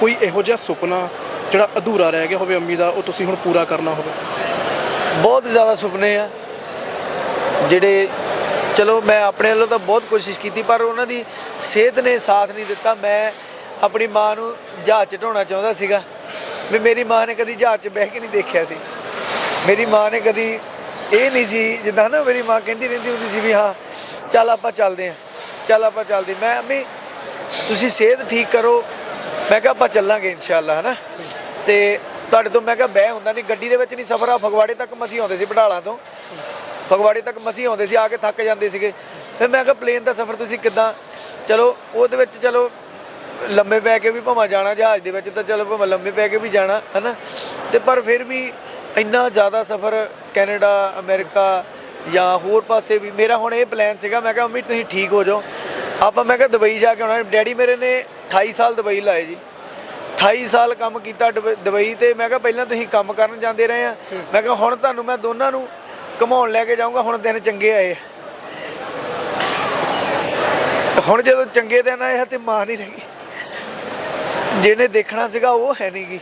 ਕੋਈ ਇਹੋ ਜਿਹਾ ਸੁਪਨਾ ਜਿਹੜਾ ਅਧੂਰਾ ਰਹਿ ਗਿਆ ਹੋਵੇ ਅੰਮੀ ਦਾ, ਉਹ ਤੁਸੀਂ ਹੁਣ ਪੂਰਾ ਕਰਨਾ ਹੋਵੇ? ਬਹੁਤ ਜ਼ਿਆਦਾ ਸੁਪਨੇ ਆ। ਜਿਹੜੇ, ਚਲੋ ਮੈਂ ਆਪਣੇ ਵੱਲੋਂ ਤਾਂ ਬਹੁਤ ਕੋਸ਼ਿਸ਼ ਕੀਤੀ, ਪਰ ਉਹਨਾਂ ਦੀ ਸਿਹਤ ਨੇ ਸਾਥ ਨਹੀਂ ਦਿੱਤਾ। ਮੈਂ ਆਪਣੀ ਮਾਂ ਨੂੰ ਜਹਾਜ਼ 'ਚ ਢਾਉਣਾ ਚਾਹੁੰਦਾ ਸੀਗਾ। ਵੀ ਮੇਰੀ ਮਾਂ ਨੇ ਕਦੀ ਜਹਾਜ਼ 'ਚ ਬਹਿ ਕੇ ਨਹੀਂ ਦੇਖਿਆ ਸੀ। ਮੇਰੀ ਮਾਂ ਨੇ ਕਦੀ ਇਹ ਨਹੀਂ ਸੀ, ਜਿੱਦਾਂ ਨਾ ਮੇਰੀ ਮਾਂ ਕਹਿੰਦੀ ਰਹਿੰਦੀ ਹੁੰਦੀ ਸੀ ਵੀ ਹਾਂ, ਚੱਲ ਆਪਾਂ ਚੱਲਦੇ ਆਂ ਚੱਲ ਆਪਾਂ ਚੱਲਦੇ ਮੈਂ, ਅੰਮੀ, ਤੁਸੀਂ ਸਿਹਤ ਠੀਕ ਕਰੋ। ਮੈਂ ਕਿਹਾ ਆਪਾਂ ਚੱਲਾਂਗੇ ਇਨਸ਼ਾਅੱਲਾ, ਹਨਾ? ਤੇ ਤੁਹਾਡੇ ਤੋਂ ਮੈਂ ਕਿਹਾ ਬਹਿ ਹੁੰਦਾ ਨਹੀਂ, ਗੱਡੀ ਦੇ ਵਿੱਚ ਨਹੀਂ ਸਫ਼ਰ ਆ, ਫਗਵਾੜੇ ਤੱਕ ਮਸੀਂ ਆਉਂਦੇ ਸੀ ਬਟਾਲਾ ਤੋਂ। ਫਗਵਾੜੇ ਤੱਕ ਮਸੀਂ ਆਉਂਦੇ ਸੀ, ਆ ਕੇ ਥੱਕ ਜਾਂਦੇ ਸੀਗੇ। ਫਿਰ ਮੈਂ ਕਿਹਾ ਪਲੇਨ ਦਾ ਸਫ਼ਰ ਤੁਸੀਂ ਕਿੱਦਾਂ? ਚਲੋ, ਉਹਦੇ ਵਿੱਚ ਚਲੋ, ਲੰਮੇ ਪੈ ਕੇ ਵੀ ਭਾਵੇਂ ਜਾਣਾ ਜਹਾਜ਼ ਦੇ ਵਿੱਚ ਤਾਂ ਚਲੋ ਭਾਵੇਂ ਲੰਮੇ ਪੈ ਕੇ ਵੀ ਜਾਣਾ, ਹਨਾ? ਤੇ ਪਰ ਫਿਰ ਵੀ ਇੰਨਾ ਜ਼ਿਆਦਾ ਸਫ਼ਰ ਕੈਨੇਡਾ, ਅਮਰੀਕਾ ਜਾਂ ਹੋਰ ਪਾਸੇ ਵੀ, ਮੇਰਾ ਹੁਣ ਇਹ ਪਲਾਨ ਸੀਗਾ, ਮੈਂ ਕਿਹਾ, ਮੰਮੀ, ਤੁਸੀਂ ਠੀਕ ਹੋ ਜਾਓ। ਆਪਾਂ ਮੈਂ ਕਿਹਾ ਦੁਬਈ ਜਾ ਕੇ ਆਉਣਾ। ਡੈਡੀ ਮੇਰੇ ਨੇ 28 ਸਾਲ ਦੁਬਈ ਲਾਏ ਜੀ। 28 ਸਾਲ ਕੰਮ ਕੀਤਾ ਦੁਬ- ਦੁਬਈ ਤੇ ਮੈਂ ਕਿਹਾ ਪਹਿਲਾਂ ਤੁਸੀਂ ਕੰਮ ਕਰਨ ਜਾਂਦੇ ਰਹੇ ਆ। ਮੈਂ ਕਿਹਾ ਹੁਣ ਤੁਹਾਨੂੰ ਮੈਂ ਦੋਨਾਂ ਨੂੰ ਘਮਾਉਣ ਲੈ ਕੇ ਜਾਊਂਗਾ, ਹੁਣ ਦਿਨ ਚੰਗੇ ਆਏ। ਆ। ਹੁਣ ਜਦੋਂ ਚੰਗੇ ਦਿਨ ਆਏ ਆ ਤੇ ਮਾਂ ਨਹੀਂ ਰਹੀ ਜਿਹਨੇ ਦੇਖਣਾ ਸੀਗਾ ਉਹ ਹੈ ਨਹੀਂ ਗੀ।